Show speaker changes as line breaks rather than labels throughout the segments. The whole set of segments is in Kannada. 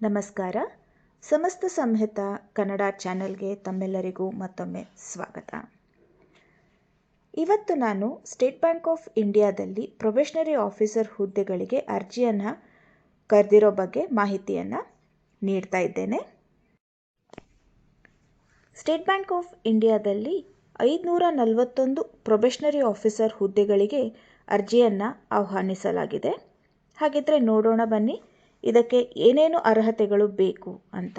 ನಮಸ್ಕಾರ. ಸಮಸ್ತ ಸಂಹಿತ ಕನ್ನಡ ಚಾನೆಲ್ಗೆ ತಮ್ಮೆಲ್ಲರಿಗೂ ಮತ್ತೊಮ್ಮೆ ಸ್ವಾಗತ. ಇವತ್ತು ನಾನು ಸ್ಟೇಟ್ ಬ್ಯಾಂಕ್ ಆಫ್ ಇಂಡಿಯಾದಲ್ಲಿ ಪ್ರೊಬೆಷನರಿ ಆಫೀಸರ್ ಹುದ್ದೆಗಳಿಗೆ ಅರ್ಜಿಯನ್ನು ಕರೆದಿರೋ ಬಗ್ಗೆ ಮಾಹಿತಿಯನ್ನು ನೀಡ್ತಾ ಇದ್ದೇನೆ. ಸ್ಟೇಟ್ ಬ್ಯಾಂಕ್ ಆಫ್ ಇಂಡಿಯಾದಲ್ಲಿ ಐದುನೂರ ನಲವತ್ತೊಂದು ಪ್ರೊಬೆಷನರಿ ಆಫೀಸರ್ ಹುದ್ದೆಗಳಿಗೆ ಅರ್ಜಿಯನ್ನು ಆಹ್ವಾನಿಸಲಾಗಿದೆ. ಹಾಗಿದ್ರೆ ನೋಡೋಣ ಬನ್ನಿ. ಇದಕ್ಕೆ ಏನೇನು ಅರ್ಹತೆಗಳು ಬೇಕು ಅಂತ.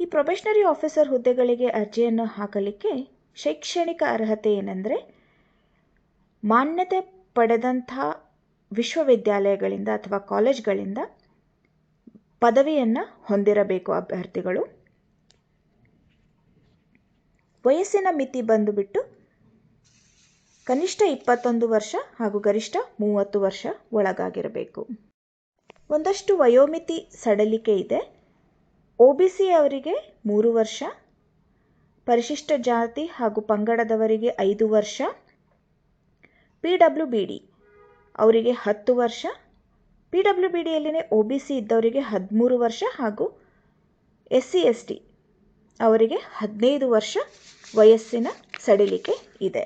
ಈ ಪ್ರೊಬೆಷನರಿ ಆಫೀಸರ್ ಹುದ್ದೆಗಳಿಗೆ ಅರ್ಜಿಯನ್ನು ಹಾಕಲಿಕ್ಕೆ ಶೈಕ್ಷಣಿಕ ಅರ್ಹತೆ ಏನೆಂದರೆ ಮಾನ್ಯತೆ ಪಡೆದಂಥ ವಿಶ್ವವಿದ್ಯಾಲಯಗಳಿಂದ ಅಥವಾ ಕಾಲೇಜ್ಗಳಿಂದ ಪದವಿಯನ್ನು ಹೊಂದಿರಬೇಕು ಅಭ್ಯರ್ಥಿಗಳು. ವಯಸ್ಸಿನ ಮಿತಿ ಬಂದುಬಿಟ್ಟು ಕನಿಷ್ಠ ಇಪ್ಪತ್ತೊಂದು ವರ್ಷ ಹಾಗೂ ಗರಿಷ್ಠ ಮೂವತ್ತು ವರ್ಷ ಒಳಗಾಗಿರಬೇಕು. ಒಂದಷ್ಟು ವಯೋಮಿತಿ ಸಡಲಿಕೆ ಇದೆ. ಒ ಬಿ ಸಿ ಅವರಿಗೆ ಮೂರು ವರ್ಷ, ಪರಿಶಿಷ್ಟ ಜಾತಿ ಹಾಗೂ ಪಂಗಡದವರಿಗೆ ಐದು ವರ್ಷ, ಪಿ ಡಬ್ಲ್ಯೂ ಬಿ ಡಿ ಅವರಿಗೆ ಹತ್ತು ವರ್ಷ, ಪಿ ಡಬ್ಲ್ಯೂ ಬಿ ಡಿಯಲ್ಲಿನೇ ಒ ಬಿ ಸಿ ಇದ್ದವರಿಗೆ ಹದಿಮೂರು ವರ್ಷ ಹಾಗೂ ಎಸ್ ಸಿ ಎಸ್ ಟಿ ಅವರಿಗೆ ಹದಿನೈದು ವರ್ಷ ವಯಸ್ಸಿನ ಸಡಿಲಿಕೆ ಇದೆ.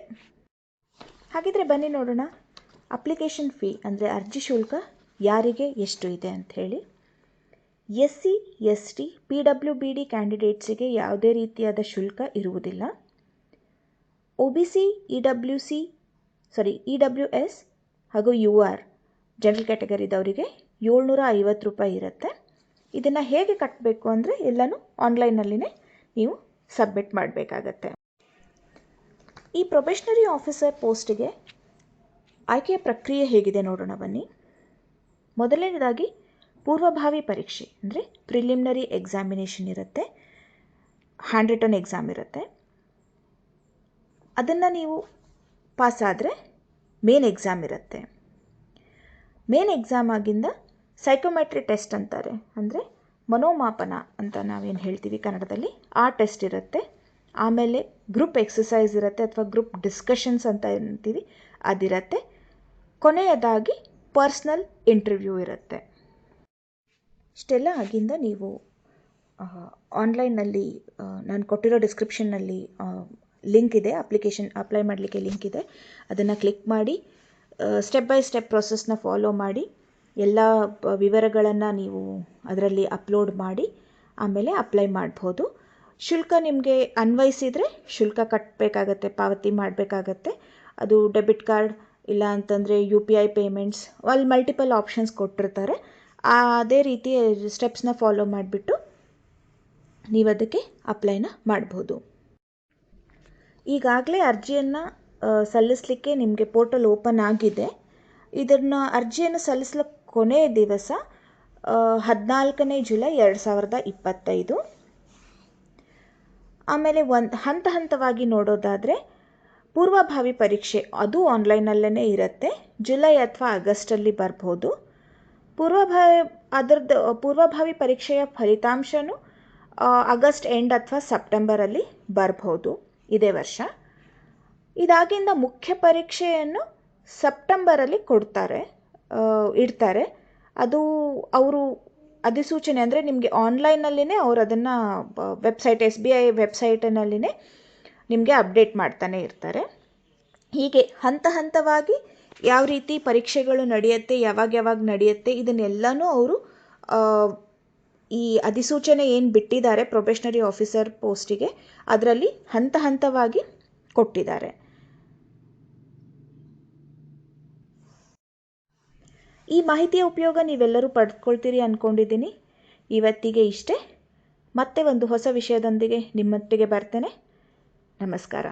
ಹಾಗಿದ್ರೆ ಬನ್ನಿ ನೋಡೋಣ. ಅಪ್ಲಿಕೇಶನ್ ಫೀ ಅಂದರೆ ಅರ್ಜಿ ಶುಲ್ಕ ಯಾರಿಗೆ ಎಷ್ಟು ಇದೆ ಅಂಥೇಳಿ S C S T P W B D ಕ್ಯಾಂಡಿಡೇಟ್ಸಿಗೆ ಯಾವುದೇ ರೀತಿಯಾದ ಶುಲ್ಕ ಇರುವುದಿಲ್ಲ. O B C E W C sorry E W S ಹಾಗೂ ಯು ಆರ್ ಜನರಲ್ ಕ್ಯಾಟಗರಿದವರಿಗೆ ಏಳ್ನೂರ ಐವತ್ತು ರೂಪಾಯಿ ಇರುತ್ತೆ. ಇದನ್ನು ಹೇಗೆ ಕಟ್ಟಬೇಕು ಅಂದರೆ ಎಲ್ಲನೂ ಆನ್ಲೈನಲ್ಲಿನೇ ನೀವು ಸಬ್ಮಿಟ್ ಮಾಡಬೇಕಾಗತ್ತೆ. ಈ ಪ್ರೊಬೆಷನರಿ ಆಫೀಸರ್ ಪೋಸ್ಟಿಗೆ ಆಯ್ಕೆಯ ಪ್ರಕ್ರಿಯೆ ಹೇಗಿದೆ ನೋಡೋಣ ಬನ್ನಿ. ಮೊದಲನೇದಾಗಿ ಪೂರ್ವಭಾವಿ ಪರೀಕ್ಷೆ, ಅಂದರೆ ಪ್ರಿಲಿಮಿನರಿ ಎಕ್ಸಾಮಿನೇಷನ್ ಇರುತ್ತೆ ಹ್ಯಾಂಡ್ ರಿಟನ್ ಎಕ್ಸಾಮ್ ಇರುತ್ತೆ. ಅದನ್ನು ನೀವು ಪಾಸಾದರೆ ಮೇನ್ ಎಕ್ಸಾಮ್ ಇರುತ್ತೆ. ಮೇನ್ ಎಕ್ಸಾಮ್ ಆಗಿಂದ ಸೈಕೋಮೆಟ್ರಿ ಟೆಸ್ಟ್ ಅಂತಾರೆ, ಅಂದರೆ ಮನೋಮಾಪನ ಅಂತ ನಾವೇನು ಹೇಳ್ತೀವಿ ಕನ್ನಡದಲ್ಲಿ, ಆ ಟೆಸ್ಟ್ ಇರುತ್ತೆ. ಆಮೇಲೆ ಗ್ರೂಪ್ ಎಕ್ಸಸೈಸ್ ಇರುತ್ತೆ ಅಥವಾ ಗ್ರೂಪ್ ಡಿಸ್ಕಷನ್ಸ್ ಅಂತ ಅಂತೀವಿ, ಅದಿರತ್ತೆ. ಕೊನೆಯದಾಗಿ ಪರ್ಸ್ನಲ್ ಇಂಟರ್ವ್ಯೂ ಇರುತ್ತೆ. ಇಷ್ಟೆಲ್ಲ ಆಗಿಂದ ನೀವು ಆನ್ಲೈನ್ನಲ್ಲಿ ನಾನು ಕೊಟ್ಟಿರೋ ಡಿಸ್ಕ್ರಿಪ್ಷನ್ನಲ್ಲಿ ಲಿಂಕ್ ಇದೆ ಅಪ್ಲಿಕೇಶನ್ ಅಪ್ಲೈ ಮಾಡಲಿಕ್ಕೆ ಲಿಂಕ್ ಇದೆ. ಅದನ್ನು ಕ್ಲಿಕ್ ಮಾಡಿ ಸ್ಟೆಪ್ ಬೈ ಸ್ಟೆಪ್ ಪ್ರೊಸೆಸ್ನ ಫಾಲೋ ಮಾಡಿ, ಎಲ್ಲ ವಿವರಗಳನ್ನು ನೀವು ಅದರಲ್ಲಿ ಅಪ್ಲೋಡ್ ಮಾಡಿ, ಆಮೇಲೆ ಅಪ್ಲೈ ಮಾಡ್ಬೋದು. ಶುಲ್ಕ ನಿಮಗೆ ಅನ್ವಯಿಸಿದರೆ ಶುಲ್ಕ ಕಟ್ಟಬೇಕಾಗತ್ತೆ ಪಾವತಿ ಮಾಡಬೇಕಾಗತ್ತೆ. ಅದು ಡೆಬಿಟ್ ಕಾರ್ಡ್ ಇಲ್ಲ ಅಂತಂದರೆ ಯು ಪಿ ಐ ಪೇಮೆಂಟ್ಸ್ ಅಲ್ಲಿ ಮಲ್ಟಿಪಲ್ ಆಪ್ಷನ್ಸ್ ಕೊಟ್ಟಿರ್ತಾರೆ. ಅದೇ ರೀತಿ ಸ್ಟೆಪ್ಸ್ನ ಫಾಲೋ ಮಾಡಿಬಿಟ್ಟು ನೀವು ಅದಕ್ಕೆ ಅಪ್ಲೈನ ಮಾಡ್ಬೋದು. ಈಗಾಗಲೇ ಅರ್ಜಿಯನ್ನು ಸಲ್ಲಿಸಲಿಕ್ಕೆ ನಿಮಗೆ ಪೋರ್ಟಲ್ ಓಪನ್ ಆಗಿದೆ. ಇದನ್ನು ಅರ್ಜಿಯನ್ನು ಸಲ್ಲಿಸಲು ಕೊನೆಯ ದಿವಸ ಹದಿನಾಲ್ಕನೇ ಜುಲೈ ಎರಡು ಸಾವಿರದ ಇಪ್ಪತ್ತೈದು. ಆಮೇಲೆ ಒಂದು ಹಂತ ಹಂತವಾಗಿ ನೋಡೋದಾದರೆ ಪೂರ್ವಭಾವಿ ಪರೀಕ್ಷೆ ಅದು ಆನ್ಲೈನಲ್ಲೇ ಇರುತ್ತೆ. ಜುಲೈ ಅಥವಾ ಆಗಸ್ಟಲ್ಲಿ ಬರ್ಬೋದು. ಪೂರ್ವಭಾವಿ ಅದರದ್ದು, ಪೂರ್ವಭಾವಿ ಪರೀಕ್ಷೆಯ ಫಲಿತಾಂಶನೂ ಆಗಸ್ಟ್ ಎಂಡ್ ಅಥವಾ ಸೆಪ್ಟೆಂಬರಲ್ಲಿ ಬರ್ಬೋದು. ಇದೇ ವರ್ಷ. ಇದಾಗಿಂದ ಮುಖ್ಯ ಪರೀಕ್ಷೆಯನ್ನು ಸೆಪ್ಟೆಂಬರಲ್ಲಿ ಕೊಡ್ತಾರೆ ಇಡ್ತಾರೆ. ಅದು ಅವರು ಅಧಿಸೂಚನೆ ಅಂದರೆ ನಿಮಗೆ ಆನ್ಲೈನಲ್ಲಿಯೇ ಅವ್ರು ಅದನ್ನು ವೆಬ್ಸೈಟ್ ಎಸ್ ಬಿ ಐ ವೆಬ್ಸೈಟಿನಲ್ಲಿಯೇ ನಿಮಗೆ ಅಪ್ಡೇಟ್ ಮಾಡ್ತಾನೆ ಇರ್ತಾರೆ. ಹೀಗೆ ಹಂತ ಹಂತವಾಗಿ ಯಾವ ರೀತಿ ಪರೀಕ್ಷೆಗಳು ನಡೆಯುತ್ತೆ, ಯಾವಾಗ ಯಾವಾಗ ನಡೆಯುತ್ತೆ, ಇದನ್ನೆಲ್ಲನೂ ಅವರು ಈ ಅಧಿಸೂಚನೆ ಏನು ಬಿಟ್ಟಿದ್ದಾರೆ ಪ್ರೊಬೇಷನರಿ ಆಫೀಸರ್ ಪೋಸ್ಟಿಗೆ ಅದರಲ್ಲಿ ಹಂತ ಹಂತವಾಗಿ ಕೊಟ್ಟಿದ್ದಾರೆ. ಈ ಮಾಹಿತಿಯ ಉಪಯೋಗ ನೀವೆಲ್ಲರೂ ಪಡ್ಕೊಳ್ತೀರಿ ಅಂದ್ಕೊಂಡಿದ್ದೀನಿ ಇವತ್ತಿಗೆ ಇಷ್ಟೇ. ಮತ್ತೆ ಒಂದು ಹೊಸ ವಿಷಯದೊಂದಿಗೆ ನಿಮ್ಮೊಟ್ಟಿಗೆ ಬರ್ತೇನೆ. ನಮಸ್ಕಾರ.